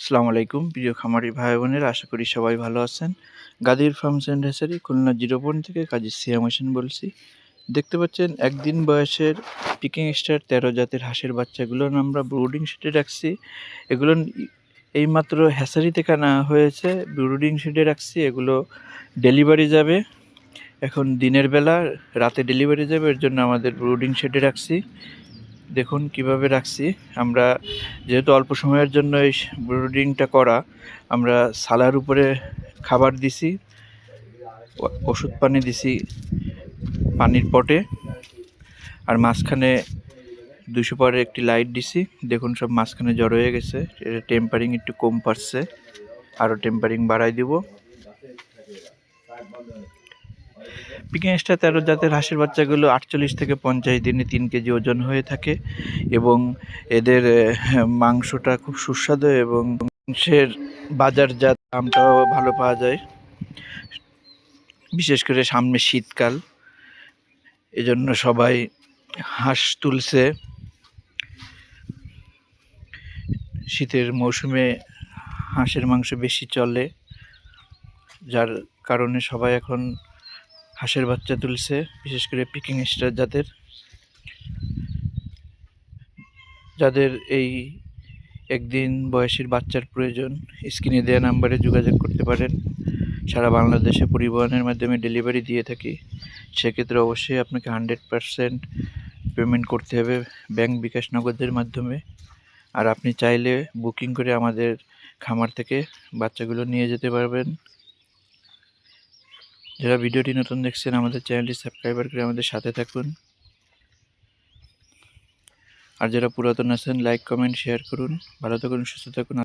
আসসালামু আলাইকুম, প্রিয় খামারি ভাই বোনের আশা করি সবাই ভালো আছেন। Gadir farms and hatchery Khulna zero point থেকে কাজী সিয়াম হোসেন বলছি। দেখতে পাচ্ছেন, একদিন বয়সের পিকিং স্টার তেরো জাতের হাঁসের বাচ্চাগুলো আমরা ব্রুডিং শেডে রাখছি। এগুলো এইমাত্র হ্যাসারি থেকে আনা হয়েছে ব্রুডিং শেডে রাখছি। এগুলো ডেলিভারি যাবে। এখন দিনের বেলা, রাতে ডেলিভারি যাবে, এর জন্য আমাদের ব্রুডিং শেডে রাখছি। দেখুন কীভাবে রাখছি। আমরা যেহেতু অল্প সময়ের জন্য এই ব্রুডিংটা করা, আমরা সালার উপরে খাবার দিছি ওষুধ পানি দিছি পানির পটে, আর মাঝখানে দুশো পরে একটি লাইট দিছি। দেখুন সব মাঝখানে জড়ো হয়ে গেছে এটা টেম্পারিং একটু কম পারছে আরও টেম্পারিং বাড়াই দিব। পিকিং স্টার তেরো জাতের হাঁসের বাচ্চাগুলো আটচল্লিশ থেকে পঞ্চাশ দিনে তিন কেজি ওজন হয়ে থাকে এবং এদের মাংসটা খুব সুস্বাদু এবং মাংসের বাজারজাত দামটাও ভালো পাওয়া যায়। বিশেষ করে সামনে শীতকাল, এজন্য সবাই হাঁস তুলছে। শীতের মৌসুমে হাঁসের মাংস বেশি চলে, যার কারণে সবাই এখন হাঁসের বাচ্চা তুলছে, বিশেষ করে পিকিং স্টার জাতের। যাদের এই একদিন বয়সের বাচ্চার প্রয়োজন, স্ক্রিনে দেওয়া নাম্বারে যোগাযোগ করতে পারেন। সারা বাংলাদেশে পরিবহনের মাধ্যমে ডেলিভারি দিয়ে থাকি। সেক্ষেত্রে অবশ্যই আপনাকে হান্ড্রেড পারসেন্ট পেমেন্ট করতে হবে ব্যাংক বিকাশ নগদের মাধ্যমে। আর আপনি চাইলে বুকিং করে আমাদের খামার থেকে বাচ্চাগুলো নিয়ে যেতে পারবেন। যারা ভিডিওটি নতুন দেখছেন, আমাদের চ্যানেলটি সাবস্ক্রাইবার করে আমাদের সাথে থাকুন। আর যারা পুরাতন আছেন লাইক কমেন্ট শেয়ার করুন। ভালো থাকুন, সুস্থ থাকুন।